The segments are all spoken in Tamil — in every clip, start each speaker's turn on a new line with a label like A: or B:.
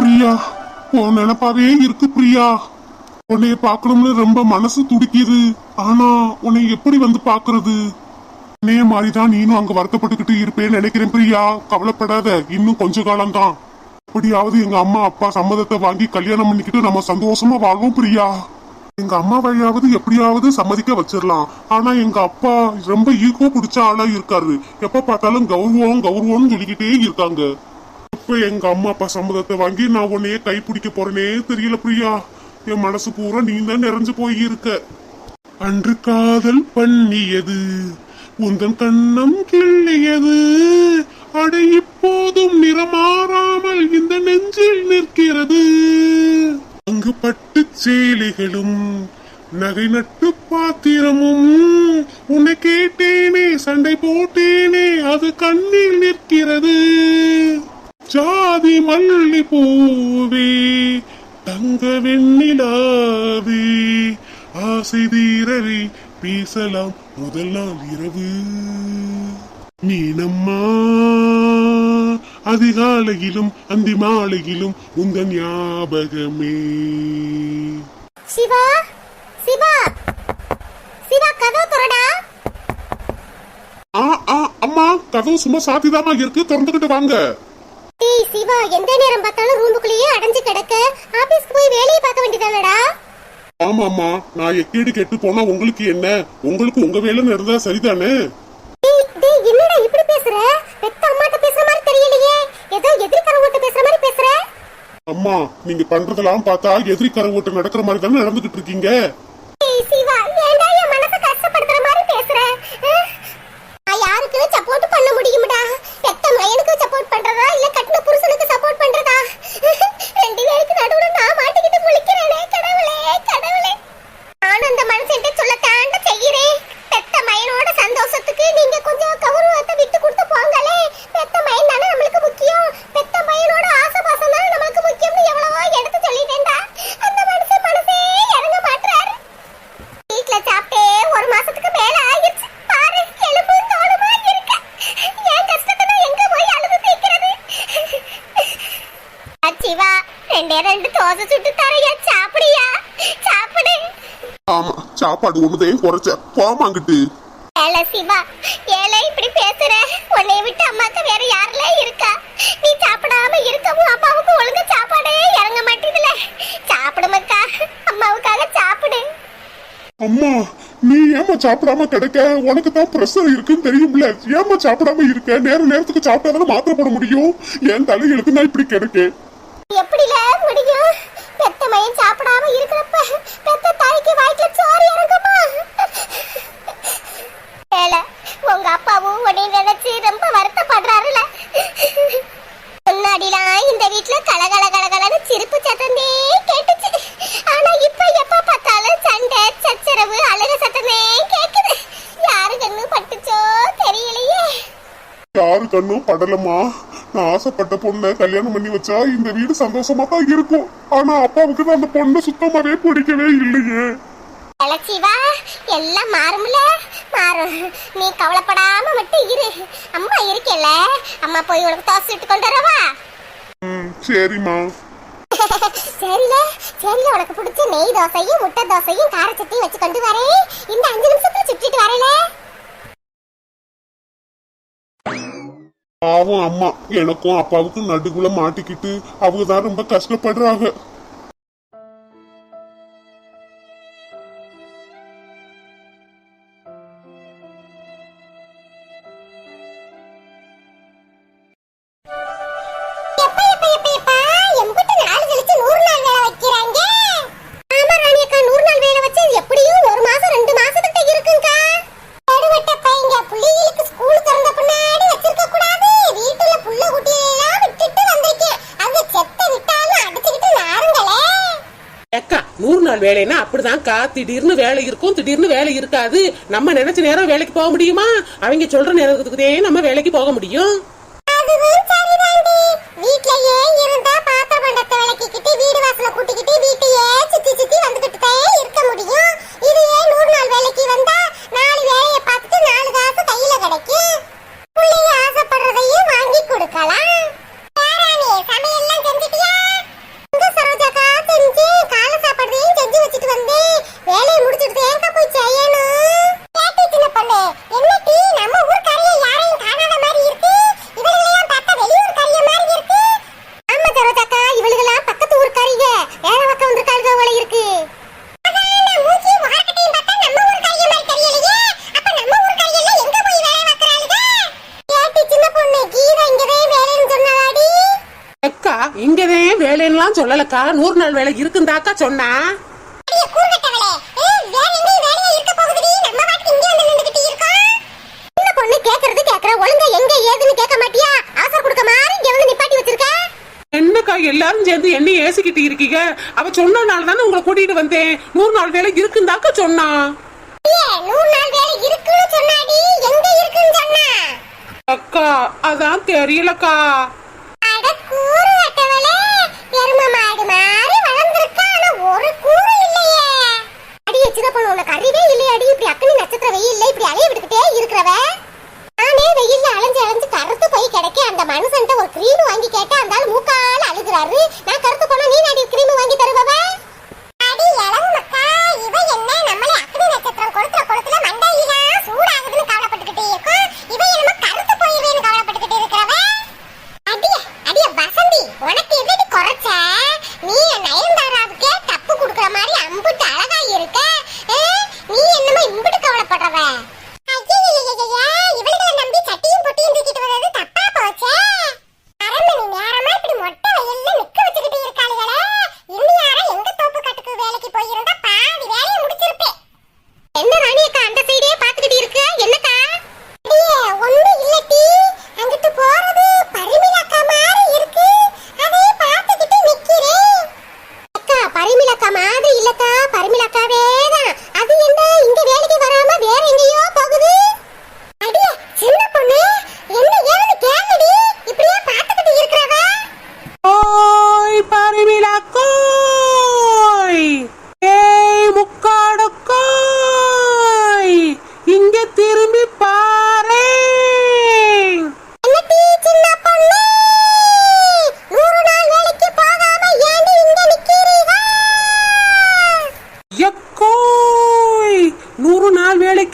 A: பிரியா. உன் நினப்பாவே இருக்கு பிரியா. உன்னைய பார்க்கணும்னு ரொம்ப மனசு துடிக்குது. ஆனா உன்னை எப்படி வந்து பாக்குறது உன்னைய மாதிரிதான் நீனும் அங்க வருத்தப்பட்டுக்கிட்டு இருப்பேன்னு நினைக்கிறேன் பிரியா. கவலைப்படாத இன்னும் கொஞ்ச காலம்தான். எப்படியாவது எங்க அம்மா அப்பா சம்மதத்தை வாங்கி கல்யாணம் பண்ணிக்கிட்டு நம்ம சந்தோஷமா வாழ்வோம் பிரியா. எங்க அம்மா வழியாவது எப்படியாவது சம்மதிக்க வச்சிடலாம். ஆனா எங்க அப்பா ரொம்ப ஈகோ பிடிச்ச ஆளா இருக்காரு. எப்ப பார்த்தாலும் கௌரவம் கௌரவம்னு சொல்லிக்கிட்டே இருக்காங்க. இப்ப எங்க அம்மா அப்பா சம்மதத்தை வாங்கி நான் உன்னையே கை போறேனே தெரியல பிரியா. என் மனசு பூரா நீ தான் நிறைஞ்சு போயிருக்க. அன்று காதல் பண்ணியது உந்தன் கண்ணம் கிள்ளியது. அட இப்போதும் நிறமாறாமல் இந்த நெஞ்சில் நிற்கிறது. அங்கு பட்டு சேலைகளும் நகை நட்டு பாத்திரமும். உன்னை கேட்டேனே சண்டை போட்டேனே அது கண்ணில் நிற்கிறது. ஜாதி மல்லி பூவே தங்க வெண்ணிலாவே ஆசை தீரவே பேசலாம் முதல் நாள் இரவு. மீனம்மா அதிகாலையிலும் அந்தி மாலையிலும் உந்த ஞாபகமே.
B: சிவா சிவா சிவா கதவு திறடா.
A: ஆ ஆ அம்மா கதவு சும்மா சாத்திதாமா இருக்கு திறந்துகிட்டு வாங்க.
B: டேய் சிவா எந்த நேரம் பார்த்தாலும் ரூமுக்குள்ளேயே அடைஞ்சு கிடக்க. ஆபீஸ்க்கு போய் வேலையை பார்க்க வேண்டியதானடா?
A: ஆமாம்மா நான் எக்கேடு கெட்டு போனா உங்களுக்கு என்ன? உங்களுக்கு உங்க வேலை இருந்தா சரிதானே?
B: டேய் டேய் என்னடா இப்படி பேசுற? பெத்த அம்மாட்ட பேசுற மாதிரி தெரியலையே. ஏதோ எதிர்க்கறவங்கிட்ட பேசுற மாதிரி பேசுற?
A: அம்மா நீங்க பண்றதெல்லாம் பார்த்தா எதிரி கரை ஓட்டு நடக்கிற மாதிரி தானே நடந்துகிட்டு இருக்கீங்க
B: டேய் சிவா ஏன்டா என் மனசை கஷ்டப்படுத்துற மாதிரி பேசுற அஹ்? நான் யாருக்கு சப்போர்ட் பண்ண முடியும்டா பெத்த மயனுக்கு சப்போர்ட் பண்றதா இல்ல கட்டின புருஷனுக்கு சப்போர்ட் பண்றதா ரெண்டு பேருக்கு நடுவுல நான் மாட்டிக்கிட்டு முழிக்கிறேனே கடவுளே கடவுளே நானும் அந்த மனுஷன்ட்ட சொல்ல தாண்ட செய்கிறேன் பெத்த மயனோட சந்தோஷத்துக்கு நீங்க கொஞ்சம் கௌரவத்தை விட்டு கொடுத்து போங்களே பெத்த மயன் தானே நம்மளுக்கு முக்கியம் பெத்த மயனோட ஆசை பாசம் தானே நம்மளுக்கு முக்கியம்னு எவ்வளவோ எடுத்து சொல்லிட்டேன்டா அந்த மனுஷன் மனசே இறங்க மாட்டாரு வீட்ல சாப்பிட்டே ஒரு மாசத்துக்கு மேல ஆயிடுச்சு பாரு எலும்பு தோலுமா இருக்க என் கஷ்டத்தை நான் எங்க போய் அழுது தீக்கிறது சிவா ரெண்டே ரெண்டு தோசை சுட்டு தரையா சாப்பிடியா சாப்பிடு
A: ஆமா சாப்பாடு ஒண்ணுதையும் குறைச்ச. போமாங்கிட்டு
B: ஏல சிவா ஏல இப்படி பேசுற? உன்னை விட்டு அம்மாக்கு வேற யாருல இருக்கா? நீ சாப்பிடாம இருக்கவும் அப்பாவுக்கு ஒழுங்கா சாப்பாடே இறங்க மாட்டேதுல. சாப்பிடுமக்கா அம்மாவுக்காக சாப்பிடு.
A: அம்மா நீ ஏமா சாப்பிடாம கிடக்க? உனக்கு தான் பிரஷர் இருக்குன்னு தெரியும்ல. ஏமா சாப்பிடாம இருக்க? நேர நேரத்துக்கு சாப்பிட்டாதானே மாத்திரை போட முடியும்? என் தலை எழுத்து நான் இப்படி கிடக்கேன்.
B: எப்படில முடியும்? பெத்த மயன் சாப்பிடாம இருக்கிறப்ப பெத்த தாய்க்கு வயிற்றுல சோறு இறங்குமா? ஏல உங்க அப்பாவும் உன்னை நினைச்சு ரொம்ப வருத்தப்படுறாருல. முன்னாடிலாம் இந்த வீட்ல கலகல கலகலன்னு சிரிப்பு சத்தந்தே கேட்டுச்சு. ஆனா இப்ப எப்ப பார்த்தாலும் சண்டை சச்சரவு அழுக சத்தமே கேக்குது. யாரு கண்ணு பட்டுச்சோ தெரியலையே.
A: யாரு கண்ணும் படலமா நான் ஆசைப்பட்ட பொண்ணை கல்யாணம் பண்ணி வச்சா இந்த வீடு சந்தோஷமா தான் இருக்கும். ஆனா அப்பாவுக்கு தான் அந்த பொண்ணை சுத்தமாவே பிடிக்கவே இல்லையே.
B: அலட்சிவா எல்லாம் மாறும்ல? மாறும். நீ கவலைப்படாம மட்டும் இரு. அம்மா இருக்கேல்ல அம்மா போய் உனக்கு தோசை சுட்டு கொண்டு வரவா?
A: ம் சரிம்மா.
B: சரில சரில. உனக்கு பிடிச்ச நெய் தோசையும் முட்டை தோசையும் கார சட்னியும் வச்சு கொண்டு வரேன். இந்த அஞ்சு நிமிஷத்துல சுட்டிட்டு வரல.
A: பாவம் அம்மா. எனக்கும் அப்பாவுக்கும் நடுவுல மாட்டிக்கிட்டு அவங்க தான் ரொம்ப கஷ்டப்படுறாங்க.
B: அக்கா நூறு நாள்
C: வேலைன்னா அப்படிதான்க்கா திடீர்னு வேலை இருக்கும் திடீர்னு வேலை இருக்காது. நம்ம நினைச்ச நேரம் வேலைக்கு போக முடியுமா? அவங்க சொல்ற நேரத்துக்குதே நம்ம வேலைக்கு போக முடியும்.
B: அதுவும் வாங்கி வீட்லயே இருந்தா பாத்திர பண்டத்தை விளக்கிக்கிட்டு வீடு வாசல கூட்டிக்கிட்டு வீட்டையே சுத்தி சுத்தி வந்துகிட்டு இருக்க முடியும் இதுவே நூறு நாள் வேலைக்கு வந்தா நாலு வேலையை பார்த்துட்டு நாலு காசு கையில கிடைக்கும் பிள்ளைங்க ஆசைப்படுறதையும் வாங்கி கொடுக்கலாம் பேராணி சமையல்லாம் செஞ்சுட்டியா
C: இங்கதே வேலைன்னெல்லாம் சொல்லலக்கா நூறு நாள் வேலை இருக்குந்தாக்கா சொன்னா
B: அடியே கூறுகட்டவளே ஏய் வேற எங்கேயும் வேலையா இருக்க போகுதுடி நம்ம பாட்டுக்கு இங்கே வந்து நின்னுக்கிட்டு இருக்கோம் சின்ன பொண்ணு கேக்குறது கேக்குற ஒழுங்கா எங்க ஏதுன்னு கேட்க மாட்டியா அவசரம் கொடுக்க மாதிரி இங்க வந்து நிப்பாட்டி வச்சிருக்க
C: என்னக்கா எல்லாரும் சேர்ந்து என்ன ஏசிக்கிட்டு இருக்கீங்க? அவ சொன்னனால தானே உங்களை கூட்டிட்டு வந்தேன். நூறு நாள் வேலை இருக்குந்தாக்கா சொன்னா?
B: சொன்னா?
C: அக்கா அதான் தெரியலக்கா
B: அட கூறு கட்டவளே எரும மாடு மாதிரி வளர்ந்திருக்கா ஆனா ஒரு கூறு இல்லையே அடி சின்ன பொண்ணு உனக்கு அறிவே இல்லையே அடி இப்படி அக்கனி நட்சத்திர வெயில்ல இப்படி அலைய விட்டுக்கிட்டே இருக்கிறவ? நானே வெயில்ல அலைஞ்சு அலைஞ்சு கருத்து போய் கிடைக்க அந்த மனுஷன்ட்ட ஒரு கிரீம் வாங்கி கேட்டா அந்த ஆள் மூக்கால அழுகுறாரு. நான் கருத்து போனா நீ நடி
C: Bye.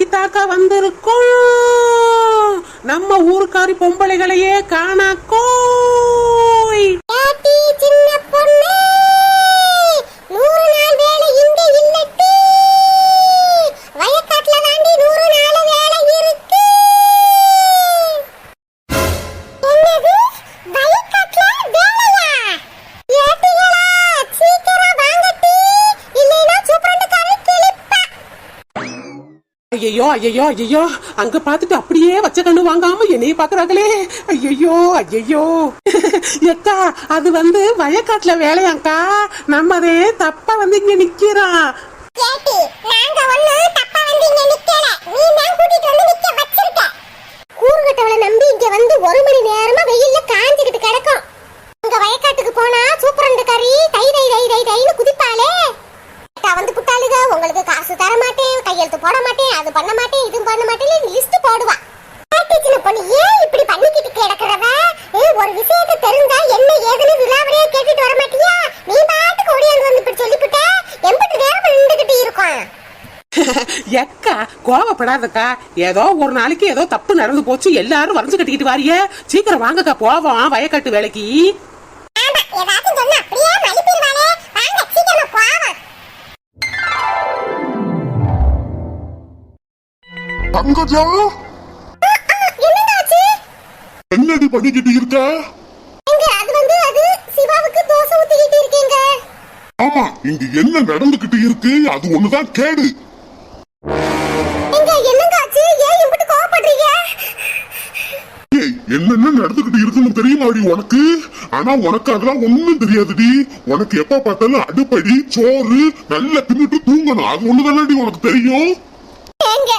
C: தாத்தா வந்திருக்கோம். நம்ம ஊருக்காரி பொம்பளைகளையே
B: காணாக்கோ
C: ஐயோ ஐயோ ஐயோ அங்க பாத்துட்டு அப்படியே வச்ச கண்ணு வாங்காம என்னைய பாக்குறாங்களே. ஐயோ ஐயோ எக்கா அது வந்து வயக்காட்டுல வேலையாக்கா நம்ம அதே தப்பா வந்து இங்க நிக்கிறான்
B: ஏட்டி நாங்க தப்பா வந்து இங்க நிக்கல. நீ தான் கூட்டிட்டு வந்து கூறுகட்டவளை நம்பி இங்க வந்து ஒரு மணி நேரமா வெயில்ல காஞ்சிக்கிட்டு கிடக்கும். உங்க வயக்காட்டுக்கு போனா சூப்பரண்டு கறி தை தை தை தை தைன்னு குதிப்பாளே அக்கா வந்து புட்டாளுக உங்களுக்கு காசு தர மாட்டேன் கையெழுத்து போட மாட்டேன் அது பண்ண மாட்டேன் இது பண்ண மாட்டேன் லிஸ்ட் போடுவா. ஏட்டி சின்ன பொண்ணு ஏன் இப்படி பண்ணிக்கிட்டு கிடக்குறவ? ஏய், ஒரு விஷயத்தை தெரிஞ்சா என்ன ஏதுன்னு விலாவரியா கேட்டுட்டு வர மாட்டியா? நீ பாட்டுக்கு ஓடியாந்து வந்து இப்படி சொல்லிவிட்ட எம்பிட்டு நேரம் நின்றுகிட்டு இருக்கோம்
C: எக்கா கோவப்படாதக்கா. ஏதோ ஒரு நாளைக்கு ஏதோ தப்பு நடந்து போச்சு. எல்லாரும் வரைஞ்சு கட்டிக்கிட்டு வாரியே. சீக்கிரம் வாங்கக்கா போவோம். வயக்காட்டு வேலைக்கு.
A: தங்கஜா என்னடி பண்ணிக்கிட்டு இருக்க? ஆமா இங்க என்ன நடந்துகிட்டு இருக்கு? அது ஒண்ணுதான் கேடு. என்னென்ன நடந்துகிட்டு இருக்குன்னு தெரியுமாடி உனக்கு? ஆனா உனக்கு அதெல்லாம் ஒண்ணும் தெரியாதுடி. உனக்கு எப்ப பார்த்தாலும் அடுப்படி சோறு நல்லா தின்னுட்டு தூங்கணும். அது ஒண்ணுதானடி உனக்கு தெரியும்
B: ஏங்க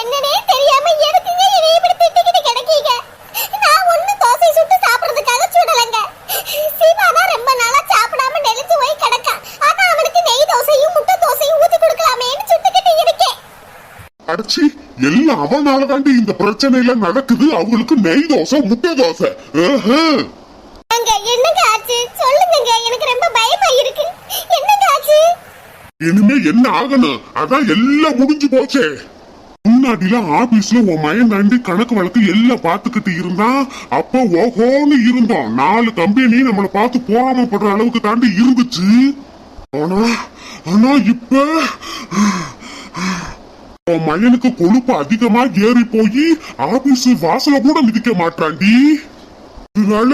B: என்னனே தெரியாம எதுக்குங்க என்னை இப்படி திட்டிக்கிட்டு கிடக்கீங்க நான் ஒண்ணு தோசை சுட்டு சாப்பிடுறதுக்காக சுடலைங்க சிவா தான் ரொம்ப நாளா சாப்பிடாம நெளிஞ்சு போய் கிடக்கா ஆனா அவனுக்கு நெய் தோசையும் முட்டை தோசையும் ஊத்தி கொடுக்கலாமேன்னு சுட்டுக்கிட்டு இருக்கேன்
A: அடிச்சு எல்லாம் அவனால தாண்டி இந்த பிரச்சனை எல்லாம் நடக்குது. அவங்களுக்கு நெய் தோசை முட்டை தோசை.
B: என்னங்க ஆச்சு? சொல்லுங்க எனக்கு ரொம்ப பயமா இருக்கு. என்னங்க ஆச்சு?
A: இனிமே என்ன ஆகணும்? அதான் எல்லாம் முடிஞ்சு போச்சே. முன்னாடிலாம் ஆபீஸ்ல உன் மயன் தாண்டி கணக்கு வழக்கு எல்லாம் பாத்துக்கிட்டு இருந்தான். அப்ப ஓஹோன்னு இருந்தோம். நாலு கம்பெனி நம்மள பார்த்து போராமப்படுற அளவுக்கு தாண்டி இருந்துச்சு. ஆனா ஆனா இப்ப உன் மயனுக்கு கொழுப்பு அதிகமா ஏறி போய் ஆபீஸ் வாசல கூட மிதிக்க மாட்டான்டி இதனால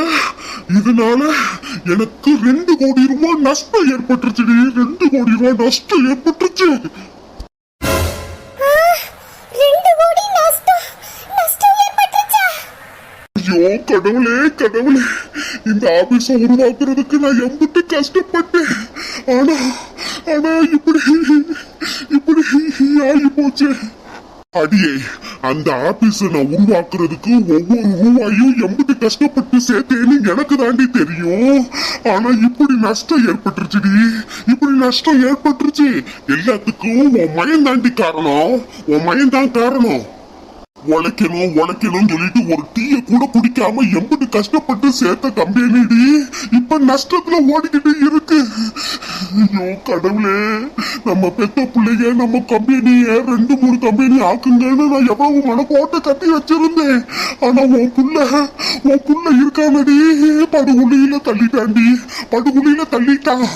A: இதனால எனக்கு ரெண்டு கோடி ரூபாய் நஷ்டம் ஏற்பட்டுருச்சுடி. ரெண்டு கோடி ரூபாய் நஷ்டம் ஏற்பட்டுருச்சு. ஐயோ கடவுளே கடவுளே. இந்த ஆபீஸ உருவாக்குறதுக்கு நான் எம்பிட்டு கஷ்டப்பட்டேன். ஆனா ஆனா இப்படி ஆகி போச்சு அடியே அந்த ஆபீஸ நான் உருவாக்குறதுக்கு ஒவ்வொரு ரூபாயும் எம்பது கஷ்டப்பட்டு சேர்த்தேன்னு எனக்கு தாண்டி தெரியும். ஆனா இப்படி நஷ்டம் ஏற்பட்டுருச்சுடி. இப்படி நஷ்டம் ஏற்பட்டுருச்சு. எல்லாத்துக்கும் உன் மயம் தாண்டி காரணம். உன் மயம் தான் காரணம். உழைக்கணும் உழைக்கணும் சொல்லிட்டு ஒரு டீய கூட குடிக்காம எம்பிட்டு கஷ்டப்பட்டு சேர்த்த கம்பெனிடி இப்ப நஷ்டத்துல ஓடிக்கிட்டு இருக்கு. ஐயோ கடவுளே நம்ம பெத்த பிள்ளைங்க நம்ம கம்பெனிய ரெண்டு மூணு கம்பெனி ஆக்குங்கன்னு நான் எவ்வளவு மனக்கோட்டை கட்டி வச்சிருந்தேன். ஆனா உன் புள்ள உன் புள்ள இருக்கானடி. படுகுழியில தள்ளிட்டாண்டி படுகுழியில தள்ளிட்டான்.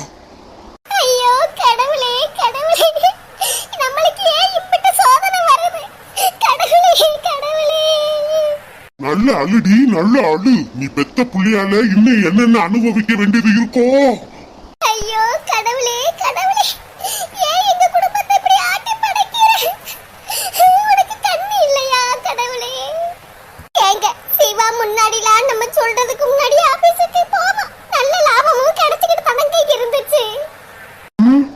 A: நல்ல அழுடி நல்ல அழு. நீ பெத்த புள்ளியால இன்னும் என்னென்ன அனுபவிக்க வேண்டியது இருக்கோ
B: ஐயோ கடவுளே கடவுளே ஏன் எங்க குடும்பத்தை இப்படி ஆட்டி படைக்கிற உனக்கு கண்ணு இல்லையா கடவுளே ஏங்க சிவா முன்னாடிலாம் நம்ம சொல்றதுக்கு முன்னாடி ஆபீஸுக்கு போவோம் நல்ல லாபமும் கிடைச்சிக்கிட்டு தனங்க இருந்துச்சு
A: ம்,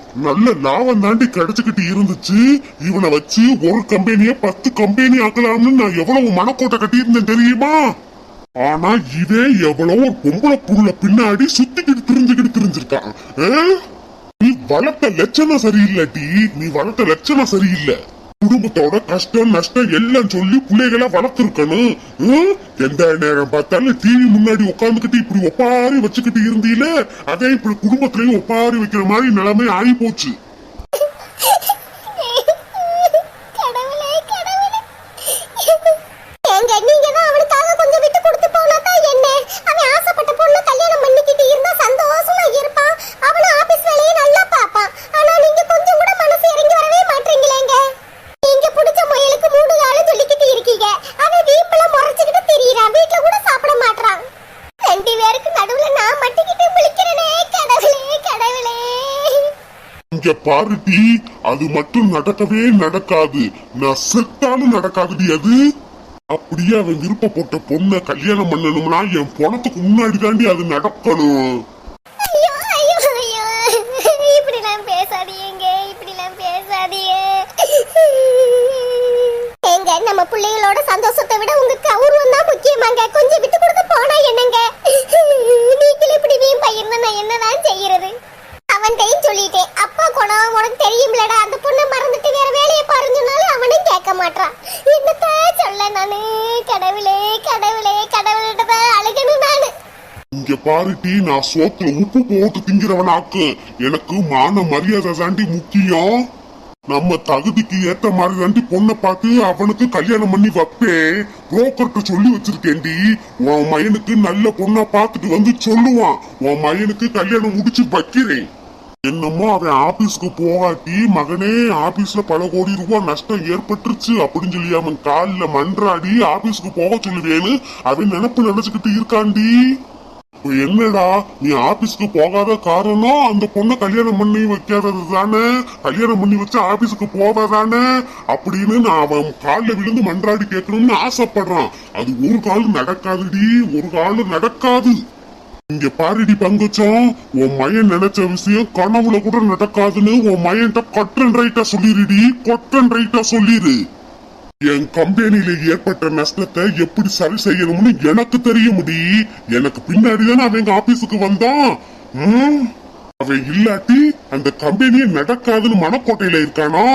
A: நல்ல லாபம் தாண்டி கிடைச்சுக்கிட்டு இருந்துச்சு. இவனை வச்சு ஒரு கம்பெனிய பத்து கம்பெனி ஆக்கலாம்னு நான் எவ்வளவு மனக்கோட்டை கட்டியிருந்தேன் தெரியுமா? ஆனா இதே எவ்வளவு ஒரு பொம்பளை புள்ள பின்னாடி சுத்திக்கிட்டு திரிஞ்சுக்கிட்டு திரிஞ்சிருக்கான். நீ வளர்த்த லட்சணம் சரியில்லடி நீ வளர்த்த லட்சணம் சரியில்லை. குடும்பத்தோட கஷ்டம் நஷ்டம் எல்லாம் சொல்லி பிள்ளைகளை வளர்த்துருக்கணும். எந்த நேரம் பார்த்தாலும் டிவி முன்னாடி உட்காந்துக்கிட்டு இப்படி ஒப்பாரி வச்சுக்கிட்டு இருந்தீல? அதே இப்படி குடும்பத்திலையும் ஒப்பாரி வைக்கிற மாதிரி நிலைமை ஆகி போச்சு பாருடி அது மட்டும் நடக்கவே நடக்காது. நான் செத்தாலும் நடக்காதுடி அது. அப்படியே அவன் விருப்பப்பட்ட பொண்ணை கல்யாணம் பண்ணணும்னா என் பணத்துக்கு முன்னாடி தாண்டி அது நடக்கணும்.
B: இப்படிலாம் இப்படிலாம் ஏங்க நம்ம பிள்ளைகளோட சந்தோஷத்தை விட உங்க கௌரவம் தான் முக்கியமாங்க. கொஞ்சம் விட்டு கொடுத்து போனா என்னங்க? நீங்களே இப்படி வீண் பையன் நான் என்னதான் செய்யறது? அவன்கிட்டயும் சொல்லிட்டேன். அப்பா உனக்கு தெரியும்லடா. அந்த பொண்ணை மறந்துட்டு வேற வேலையை பாருங்கனாலும் அவனும் கேட்க மாட்டான் என்னத்த சொல்ல நானு? கடவுளே கடவுளே கடவுள்கிட்ட தான் அழுகணும் நானு.
A: இங்க பாருட்டி நான் சோத்துல உப்பு போட்டு திங்கிறவனாக்கு. எனக்கு மான மரியாதை தாண்டி முக்கியம். நம்ம தகுதிக்கு ஏத்த மாதிரி தாண்டி பொண்ணை பார்த்து அவனுக்கு கல்யாணம் பண்ணி வைப்பேன். புரோக்கர்கிட்ட சொல்லி வச்சிருக்கேன்டி உன் மயனுக்கு நல்ல பொண்ணா பார்த்துட்டு வந்து சொல்லுவான். உன் மயனுக்கு கல்யாணம் முடிச்சு வைக்கிறேன். என்னமோ அவன் ஆபீஸ்க்கு போகாட்டி மகனே ஆபீஸ்ல பல கோடி ரூபாய் நஷ்டம் ஏற்பட்டுருச்சு அப்படின்னு சொல்லி அவன் காலில் மன்றாடி ஆபீஸ்க்கு போக சொல்லுவேன்னு அவன் நினப்பு நினைச்சுக்கிட்டு இருக்காண்டி. என்னடா நீ ஆபீஸ்க்கு போகாத காரணம் அந்த பொண்ணை கல்யாணம் பண்ணி வைக்காதது தானே? கல்யாணம் பண்ணி வச்சு ஆபீஸ்க்கு போவதானே? அப்படின்னு நான் அவன் காலில் விழுந்து மன்றாடி கேட்கணும்னு ஆசைப்படுறான். அது ஒரு காலம் நடக்காதுடி ஒரு காலம் நடக்காது. இங்க பாருடி பங்குச்சம் உன் மயன் நினைச்ச விஷயம் கனவுல கூட நடக்காதுன்னு உன் மயன்ட்ட கொட்டன் ரைட்டா சொல்லிருடி கொட்டன் ரைட்டா சொல்லிரு. என் கம்பெனியில ஏற்பட்ட நஷ்டத்தை எப்படி சரி செய்யணும்னு எனக்கு தெரிய முடி எனக்கு பின்னாடி தானே அவன் எங்க ஆபீஸுக்கு வந்தான். அவன் இல்லாட்டி அந்த கம்பெனியே நடக்காதுன்னு மனக்கோட்டையில இருக்கானா?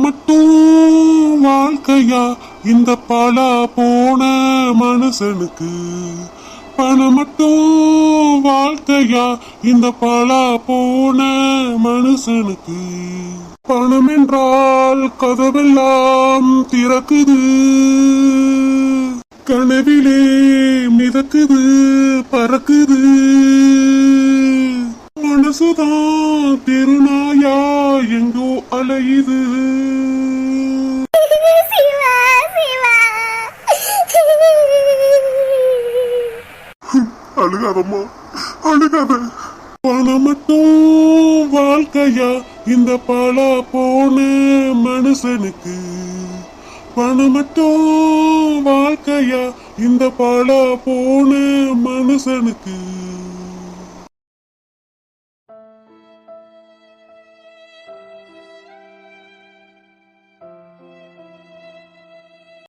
A: மட்டும் வாழ்க்கையா? இந்த பல போன மனுஷனுக்கு பணம் மட்டும் வாழ்க்கையா? இந்த பல போன மனுஷனுக்கு பணம் என்றால் கதவெல்லாம் திறக்குது. கனவிலே மிதக்குது பறக்குது. மனசுதான் திருநாயா எங்கோ அலையுது. அழுகாதம்மா அழுகாத. பணம் மட்டும் வாழ்க்கையா இந்த பாலா போன மனுஷனுக்கு. பணம் மட்டும் வாழ்க்கையா இந்த பாலா போன மனுஷனுக்கு.